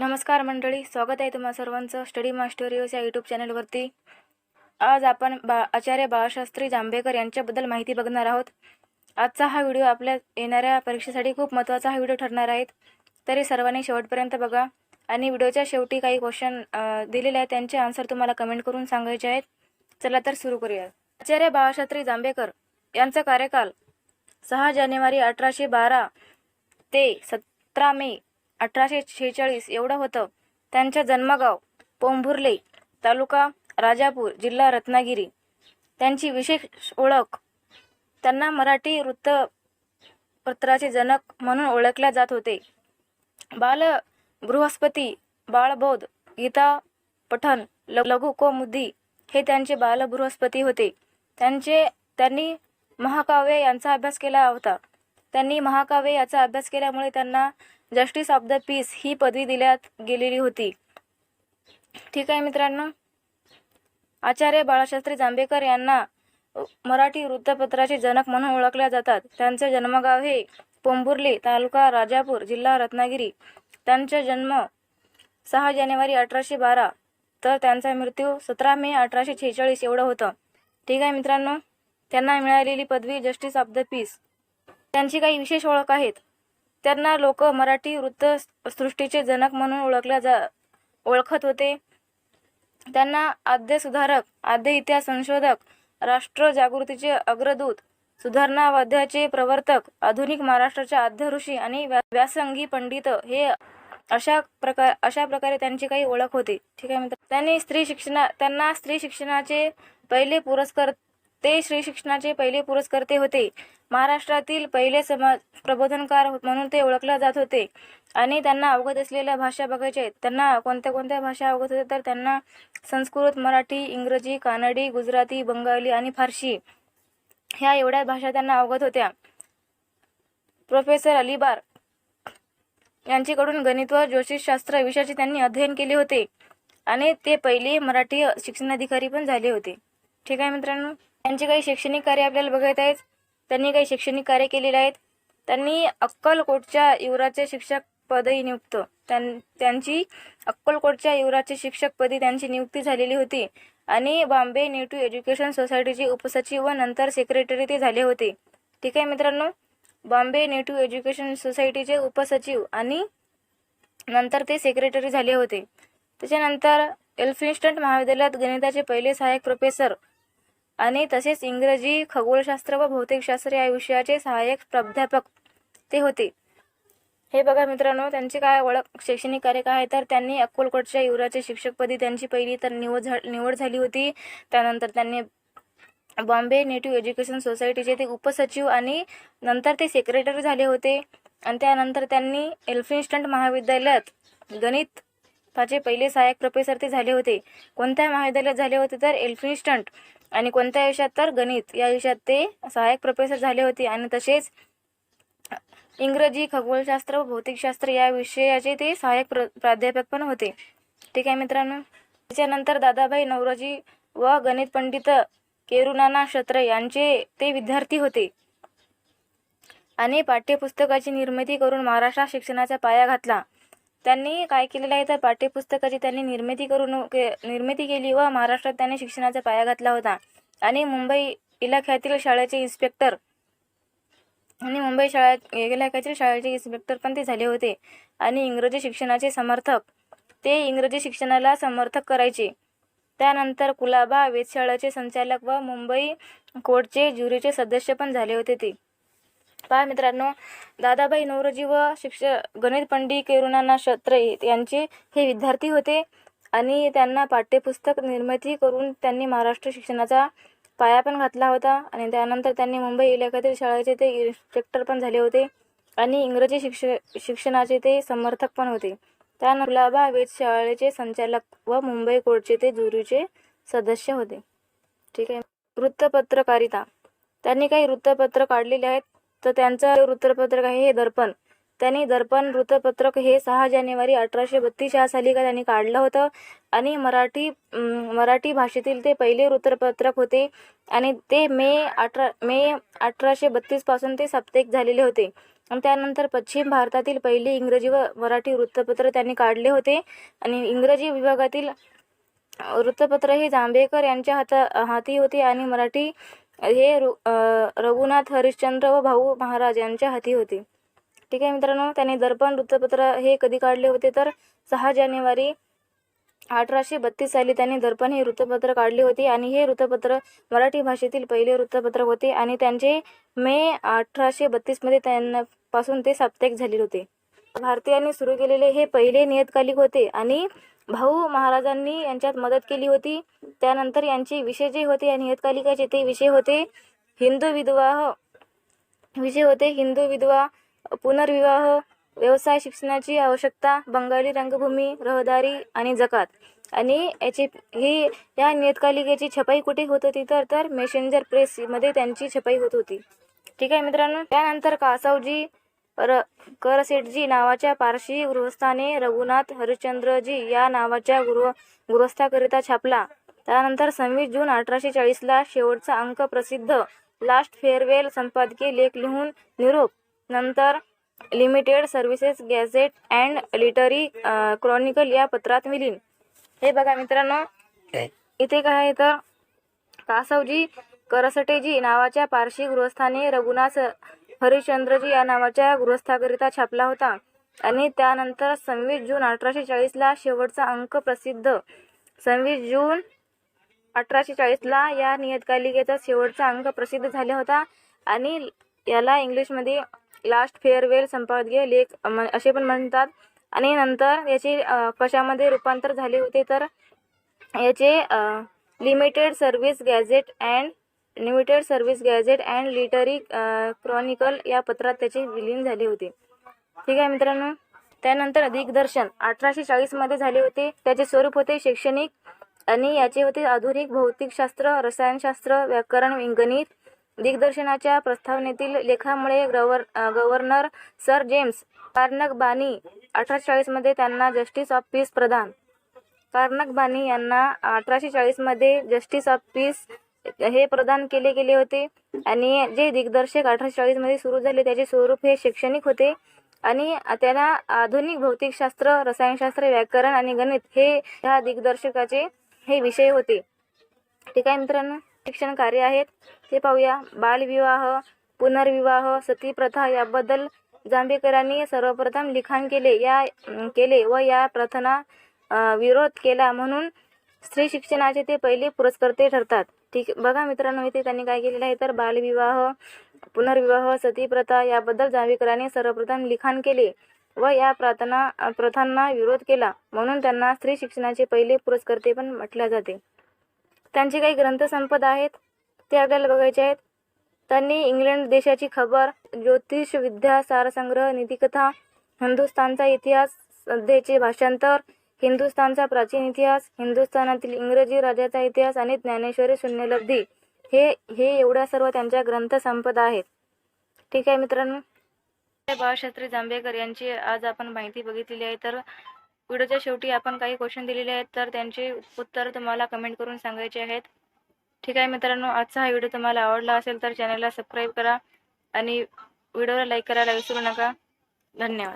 नमस्कार मंडळी स्वागत आहे तुम्हा सर्वांचं स्टडी मास्टरियस या यूट्यूब चॅनलवरती आज आपण बा आचार्य बाळशास्त्री जांभेकर यांच्याबद्दल माहिती बघणार आहोत. आजचा हा व्हिडिओ आपल्या येणाऱ्या परीक्षेसाठी खूप महत्त्वाचा हा व्हिडिओ ठरणार आहेत तरी सर्वांनी शेवटपर्यंत बघा. आणि व्हिडिओच्या शेवटी काही क्वेश्चन दिलेले आहेत त्यांचे आन्सर तुम्हाला कमेंट करून सांगायचे आहेत. चला तर सुरू करूया. आचार्य बाळशास्त्री जांभेकर यांचा कार्यकाल सहा जानेवारी अठराशे बारा ते सतरा मे अठराशे शेहेचाळीस एवढं होतं. त्यांचं जन्मगाव पोंभुर्ले तालुका राजापूर जिल्हा रत्नागिरी. त्यांची विशेष ओळख त्यांना मराठी वृत्तपत्राचे जनक म्हणून ओळखल्या जात होते. बाल बृहस्पती बाळबोध गीता पठण ल- हे त्यांचे बाल बृहस्पती होते. त्यांचे त्यांनी महाकाव्य यांचा अभ्यास केला होता. त्यांनी महाकाव्य याचा अभ्यास केल्यामुळे त्यांना जस्टिस ऑफ द पीस ही पदवी दिल्यात गेलेली होती. ठीक आहे मित्रांनो. आचार्य बाळशास्त्री जांभेकर यांना मराठी वृत्तपत्राचे जनक म्हणून ओळखल्या जातात. त्यांचे जन्मगाव हे पोंभुर्ली तालुका राजापूर जिल्हा रत्नागिरी. त्यांचा जन्म सहा जानेवारी अठराशे बारा तर त्यांचा मृत्यू सतरा मे अठराशे छेचाळीस एवढं होतं. ठीक आहे मित्रांनो. त्यांना मिळालेली पदवी जस्टिस ऑफ द पीस त्यांची काही विशेष ओळख आहेत? त्यांना लोक मराठी वृत्तसृष्टीचे जनक म्हणून ओळखल्या जा ओळखत होते. त्यांना आद्य सुधारक आद्य इतिहास संशोधक राष्ट्र जागृतीचे अग्रदूत सुधारणावाद्याचे प्रवर्तक आधुनिक महाराष्ट्राचे आद्य ऋषी आणि व्यासंगी पंडित हे अशा प्रकार अशा प्रकारे त्यांची काही ओळख होती. ठीक आहे मित्र त्यांनी स्त्री शिक्षणा त्यांना स्त्री शिक्षणाचे पहिले पुरस्कार ते श्री शिक्षणाचे पहिले पुरस्कर्ते होते. महाराष्ट्रातील पहिले समाज प्रबोधनकार हो-, म्हणून ते ओळखले जात होते. आणि त्यांना अवगत असलेल्या भाषा बघायच्या आहेत त्यांना कोणत्या कोणत्या भाषा अवगत होत्या तर त्यांना संस्कृत मराठी इंग्रजी कानडी गुजराती बंगाली आणि फारशी. ह्या एवढ्या भाषा त्यांना अवगत होत्या. प्रोफेसर अलिबार यांच्याकडून गणित व ज्योतिषशास्त्र विषयाचे त्यांनी अध्ययन केले होते. आणि ते पहिले मराठी शिक्षणाधिकारी पण झाले होते. ठीक आहे मित्रांनो? त्यांचे काही शैक्षणिक कार्य आपल्याला बघत आहेत. त्यांनी काही शैक्षणिक कार्य केलेले आहेत. त्यांनी अक्कलकोटच्या युवराजचे शिक्षक पदही नियुक्त. त्यां त्यांची अक्कलकोटच्या युवराजचे शिक्षकपदी त्यांची नियुक्ती झालेली होती आणि बॉम्बे नेटिव्ह एज्युकेशन सोसायटीचे उपसचिव व नंतर सेक्रेटरी ते झाले होते. ठीक आहे मित्रांनो? बॉम्बे नेटिव्ह एज्युकेशन सोसायटीचे उपसचिव आणि नंतर ते सेक्रेटरी झाले होते. त्याच्यानंतर एल्फिन्स्टंट महाविद्यालयात गणिताचे पहिले सहाय्यक प्रोफेसर आणि तसेच इंग्रजी खगोलशास्त्र व भौतिकशास्त्र या विषयाचे सहाय्यक प्राध्यापक ते होते. हे बघा मित्रांनो त्यांची काय ओळख शैक्षणिक कार्य काय आहे तर त्यांनी अक्कलकोटच्या युवराचे शिक्षकपदी त्यांची पहिली तर निवड झा निवड झाली होती. त्यानंतर त्यांनी बॉम्बे नेटिव्ह एज्युकेशन सोसायटीचे ते उपसचिव आणि नंतर ते सेक्रेटरी झाले होते. आणि त्यानंतर त्यांनी एल्फिन्स्टंट महाविद्यालयात गणित त्याचे पहिले सहाय्यक प्रोफेसर ते झाले होते. कोणत्या महाविद्यालयात झाले होते तर एल्फिन्स्टंट आणि कोणत्या विषयात तर गणित. या विषयात ते सहाय्यक प्रोफेसर झाले होते आणि तसेच इंग्रजी खगोलशास्त्र व भौतिकशास्त्र या विषयाचे ते सहाय्यक प्र प्राध्यापक पण होते. ठीक आहे मित्रांनो? त्याच्यानंतर दादाभाई नवरोजी व गणित पंडित केरुनाना क्षत्र यांचे ते विद्यार्थी होते. आणि पाठ्यपुस्तकाची निर्मिती करून महाराष्ट्रात शिक्षणाचा पाया घातला. त्यांनी काय केलेलं आहे तर पाठ्यपुस्तकाची त्यांनी निर्मिती करून के निर्मिती केली व महाराष्ट्रात त्यांनी शिक्षणाचा पाया घातला होता. आणि मुंबई इलाख्यातील शाळेचे इन्स्पेक्टर आणि मुंबई शाळा इलाख्यातील शाळेचे इन्स्पेक्टर पण ते झाले होते. आणि इंग्रजी शिक्षणाचे समर्थक ते इंग्रजी शिक्षणाला समर्थक करायचे. त्यानंतर कुलाबा वेधशाळेचे संचालक व मुंबई कोर्टचे ज्युरीचे सदस्य पण झाले होते ते. पहा मित्रांनो दादाभाई नवरोजी व शिक्षक गणित पंडित केरुणाना शत्रे यांचे हे विद्यार्थी होते आणि त्यांना पाठ्यपुस्तक निर्मिती करून त्यांनी महाराष्ट्र शिक्षणाचा पाया पण घातला होता आणि त्यानंतर त्यांनी मुंबई इलाख्यातील शाळेचे ते इन्स्पेक्टर पण झाले होते आणि इंग्रजी शिक्ष शिक्षणाचे ते समर्थक पण होते. त्यानंतर कुलाबा वेधशाळेचे संचालक व मुंबई कोर्टचे ते जुरीचे सदस्य होते. ठीक आहे. वृत्तपत्रकारिता. त्यांनी काही वृत्तपत्र काढलेले आहेत. तर त्यांचं वृत्तपत्रक आहे हे दर्पण. त्यांनी दर्पण वृत्तपत्रक हे सहा जानेवारी अठराशे बत्तीस या साली का त्यांनी काढलं होतं. आणि मराठी मराठी भाषेतील ते पहिले वृत्तपत्रक होते. आणि ते मे अठरा मे अठराशे बत्तीसपासून ते साप्ताहिक झालेले होते. आणि त्यानंतर पश्चिम भारतातील पहिले इंग्रजी व मराठी वृत्तपत्र त्यांनी काढले होते. आणि इंग्रजी विभागातील वृत्तपत्र हे जांभेकर यांच्या हाता हाती होते. आणि मराठी हे रु रघुनाथ हरिश्चंद्र व भाऊ महाराज यांच्या हाती होते. ठीक आहे मित्रांनो त्यांनी दर्पण वृत्तपत्र हे कधी काढले होते तर सहा जानेवारी अठराशे बत्तीस साली त्यांनी दर्पण हे वृत्तपत्र काढले होते आणि हे वृत्तपत्र मराठी भाषेतील पहिले वृत्तपत्र होते आणि त्यांचे मे अठराशे बत्तीसमध्ये त्यांपासून ते साप्ताहिक झाले होते. भारतीयांनी सुरू केलेले हे पहिले नियतकालिक होते आणि भाऊ महाराजांनी यांच्यात मदत केली होती. त्यानंतर यांचे विषय जे होते या नियतकालिकाचे ते विषय होते हिंदू विधवाह विषय होते हिंदू विधवा पुनर्विवाह व्यवसाय शिक्षणाची आवश्यकता बंगाली रंगभूमी रहदारी आणि जकात. आणि याची ही या नियतकालिकेची छपाई कुठे होत होती तर तर मेसेंजर प्रेसमध्ये त्यांची छपाई होत होती. ठीक आहे मित्रांनो? त्यानंतर कासावजी र करसेटजी नावाच्या पारशी गृहस्थाने रघुनाथ हरिश्चंद्रजी या नावाच्या गृह गृहस्थाकरिता छापला. त्यानंतर सव्वीस जून अठराशे चाळीसला शेवटचा अंक प्रसिद्ध लास्ट फेअरवेल संपादकीय लेख लिहून निरोप. नंतर limited services gazette and literary chronicle या पत्रात विलीन. हे बघा मित्रांनो इथे काय आहे तर कासवजी करसटेजी नावाच्या पारशी गृहस्थाने रघुनाथ हरिश्चंद्रजी या नावाच्या गृहस्थाकरिता छापला होता. आणि त्यानंतर सव्वीस जून अठराशे चाळीसला शेवटचा अंक प्रसिद्ध. सव्वीस जून अठराशे चाळीसला या नियतकालिकेचा शेवटचा अंक प्रसिद्ध झाला होता. आणि याला इंग्लिशमध्ये लास्ट फेअरवेल संपादकीय लेख असे पण म्हणतात. आणि नंतर याचे कशामध्ये रूपांतर झाले होते तर याचे limited service gazette and limited service gazette and literary chronicle या पत्रात त्याचे विलीन झाले होते. ठीक आहे मित्रांनो? त्यानंतर दिग्दर्शन. अठराशे चाळीसमध्ये झाले होते. त्याचे स्वरूप होते शैक्षणिक आणि याचे होते आधुनिक भौतिकशास्त्र रसायनशास्त्र व्याकरण गणित दिग्दर्शनाच्या प्रस्तावनेतील लेखामुळे गव्हर गव्हर्नर सर जेम्स कार्नक बानी अठराशे चाळीसमध्ये त्यांना जस्टिस ऑफ पीस प्रदान. कार्नक बानी यांना अठराशे चाळीसमध्ये जस्टिस ऑफ पीस हे प्रदान केले गेले होते. आणि जे दिग्दर्शक अठराशे चाळीसमध्ये सुरू झाले त्याचे स्वरूप हे शैक्षणिक होते. आणि त्यांना आधुनिक भौतिकशास्त्र रसायनशास्त्र व्याकरण आणि गणित हे ह्या दिग्दर्शकाचे हे विषय होते. ठीक आहे मित्रांनो? शिक्षण कार्य आहेत. ते पाहूया. बालविवाह पुनर्विवाह सती प्रथा याबद्दल जांभेकरांनी सर्वप्रथम लिखाण केले. या केले व या प्रथना विरोध केला म्हणून स्त्री शिक्षणाचे ते पहिले पुरस्कर्ते ठरतात. ठीक बघा मित्रांनो इथे त्यांनी काय केलेलं आहे तर बालविवाह पुनर्विवाह सती प्रथा याबद्दल जावेकरांनी सर्वप्रथम लिखाण केले व या प्रार्थना प्रथांना विरोध केला. म्हणून त्यांना स्त्री शिक्षणाचे पहिले पुरस्कर्ते पण म्हटले जाते. त्यांचे काही ग्रंथसंपदा आहेत ते आपल्याला बघायचे आहेत. त्यांनी इंग्लंड देशाची खबर ज्योतिषविद्या सारसंग्रह नीतिकथा हिंदुस्थानचा इतिहास सध्याचे भाषांतर हिंदुस्थानचा प्राचीन इतिहास हिंदुस्थानातील इंग्रजी राज्याचा इतिहास आणि ज्ञानेश्वरी शून्यलब्धी हे हे एवढ्या सर्व त्यांच्या ग्रंथसंपदा आहेत. ठीक आहे मित्रांनो. बाळशास्त्री जांभेकर यांची आज आपण माहिती बघितलेली आहे. तर व्हिडिओच्या शेवटी आपण काही क्वेश्चन दिलेले आहेत. तर त्यांचे उत्तर तुम्हाला कमेंट करून सांगायचे आहेत. ठीक आहे मित्रांनो आजचा हा व्हिडिओ तुम्हाला आवडला असेल तर चॅनलला सबस्क्राईब करा आणि व्हिडिओला लाईक करायला विसरू नका. धन्यवाद.